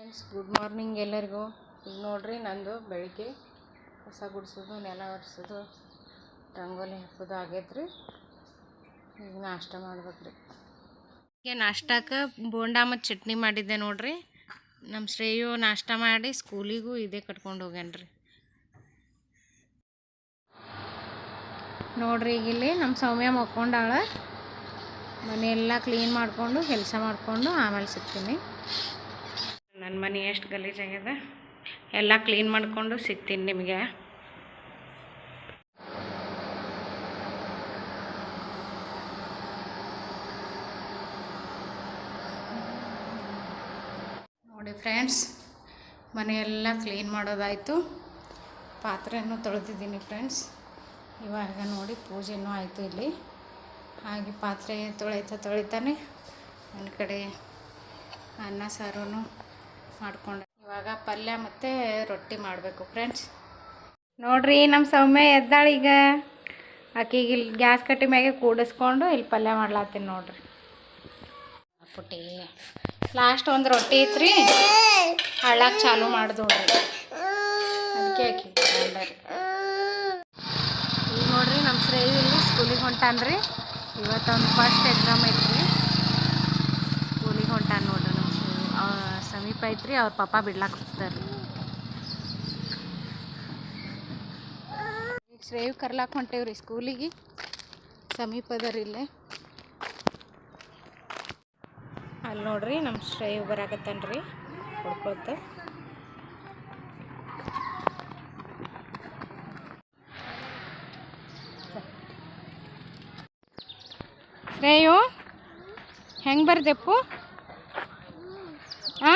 Friends good morning ಎಲ್ಲರಿಗೂ. ಈಗ ನೋಡ್ರಿ ನಂದು ಬೆಳಗ್ಗೆ ಕಸ ಗುಡಿಸೋದು, ನೆಲ ಒರೆಸೋದು, ರಂಗೋಲಿ ಹಾಕೋದು ಆಗೈತ್ರಿ. ಈಗ ನಾಷ್ಟ ಮಾಡ್ಬೇಕ್ರಿ. ಈಗ ನಾಷ್ಟಕ್ಕೆ ಬೋಂಡಾ ಮತ್ತು ಚಟ್ನಿ ಮಾಡಿದ್ದೆ ನೋಡ್ರಿ. ನಮ್ಮ ಶ್ರೇಯು ನಾಷ್ಟ ಮಾಡಿ ಸ್ಕೂಲಿಗೂ ಇದೇ ಕಟ್ಕೊಂಡು ಹೋಗ್ಯಾನ್ರಿ. ನೋಡ್ರಿ ಈಗ ಇಲ್ಲಿ ನಮ್ಮ ಸೌಮ್ಯ ಮಕ್ಕೊಂಡಾಳ. ಮನೆಯೆಲ್ಲ ಕ್ಲೀನ್ ಮಾಡಿಕೊಂಡು, ಕೆಲಸ ಮಾಡಿಕೊಂಡು ಆಮೇಲೆ ಸಿಗ್ತೀನಿ. ನನ್ನ ಮನೆ ಎಷ್ಟು ಗಲೀಜಾಗಿದೆ ಎಲ್ಲ ಕ್ಲೀನ್ ಮಾಡಿಕೊಂಡು ಸಿಗ್ತೀನಿ ನಿಮಗೆ. ನೋಡಿ ಫ್ರೆಂಡ್ಸ್ ಮನೆಯೆಲ್ಲ ಕ್ಲೀನ್ ಮಾಡೋದಾಯಿತು. ಪಾತ್ರೆಯನ್ನು ತೊಳೆದಿದ್ದೀನಿ ಫ್ರೆಂಡ್ಸ್ ಇವಾಗ ನೋಡಿ ಪೂಜೆನೂ ಆಯಿತು ಇಲ್ಲಿ. ಹಾಗೆ ಪಾತ್ರೆ ತೊಳಿತಾ ತೊಳಿತಾನೆ. ನನ್ನ ಕಡೆ ಅನ್ನ ಸಾರೂ ಮಾಡ್ಕೊಂಡೆ. ಇವಾಗ ಪಲ್ಯ ಮತ್ತು ರೊಟ್ಟಿ ಮಾಡಬೇಕು ಫ್ರೆಂಡ್ಸ್ ನೋಡ್ರಿ ನಮ್ಮ ಸೌಮ್ಯ ಎದ್ದಾಳೆ ಈಗ. ಆಕಿಗೆ ಇಲ್ಲಿ ಗ್ಯಾಸ್ ಕಟ್ಟಿ ಮ್ಯಾಗೆ ಕೂಡಿಸ್ಕೊಂಡು ಇಲ್ಲಿ ಪಲ್ಯ ಮಾಡ್ಲಾತ್ತೀನಿ ನೋಡ್ರಿ. ಪುಟ್ಟಿ ಲಾಸ್ಟ್ ಒಂದು ರೊಟ್ಟಿ ಐತ್ರಿ. ಹಳ್ಳಕ್ಕೆ ಚಾಲು ಮಾಡ್ದು ನೋಡ್ರಿ ಅದಕ್ಕೆ ತಗೊಂಡಾರಿ ಈಗ ನೋಡ್ರಿ ನಮ್ಮ ಶ್ರೇಯು ಇಲ್ಲಿ ಸ್ಕೂಲಿಗೆ ಹೊಂಟಾನ್ರಿ. ಇವತ್ತೊಂದು ಫಸ್ಟ್ ಎಕ್ಸಾಮ್ ಐತ್ರಿ ಸ್ಕೂಲಿಗೆ ಹೊಂಟಾನ ನೋಡ್ರಿ ನಮ್ಮ ಶ್ರೇಯು ಅವ ಸಮೀಪ ಐತ್ರಿ ಅವ್ರ ಪಾಪ ಬಿಡ್ಲಾಕ್ ಹೋಗ್ತಾರೆ. ಈಗ ಶ್ರೇವ್ ಕರ್ಲಾಕ್ ಹೊಂಟೇವ್ರಿ ಸ್ಕೂಲಿಗೆ ಸಮೀಪ ಅದಾರಿ ಇಲ್ಲೇ. ಅಲ್ಲಿ ನೋಡ್ರಿ ನಮ್ಮ ಶ್ರೇಯ್ ಬರಾಕತ್ತನ್ರಿ ಹುಡ್ಕೋತ ಶ್ರೇಯು, ಹೆಂಗೆ ಬರ್ದೆಪ್ಪು ಆ?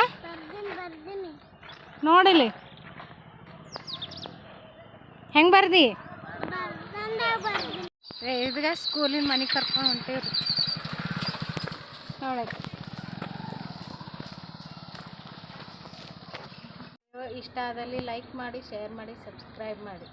ನೋಡಿಲಿ. ಹೆಂಗೆ ಬರ್ದಿ? ಇದ್ಗ ಸ್ಕೂಲಿನ ಮನೆಗೆ ಕರ್ಕೊಂಡು ಹೊಂಟೇವ್ರಿ. ನೋಡಕ್ಕೆ ಇಷ್ಟ ಆದಲ್ಲಿ ಲೈಕ್ ಮಾಡಿ ಶೇರ್ ಮಾಡಿ ಸಬ್ಸ್ಕ್ರೈಬ್ ಮಾಡಿ.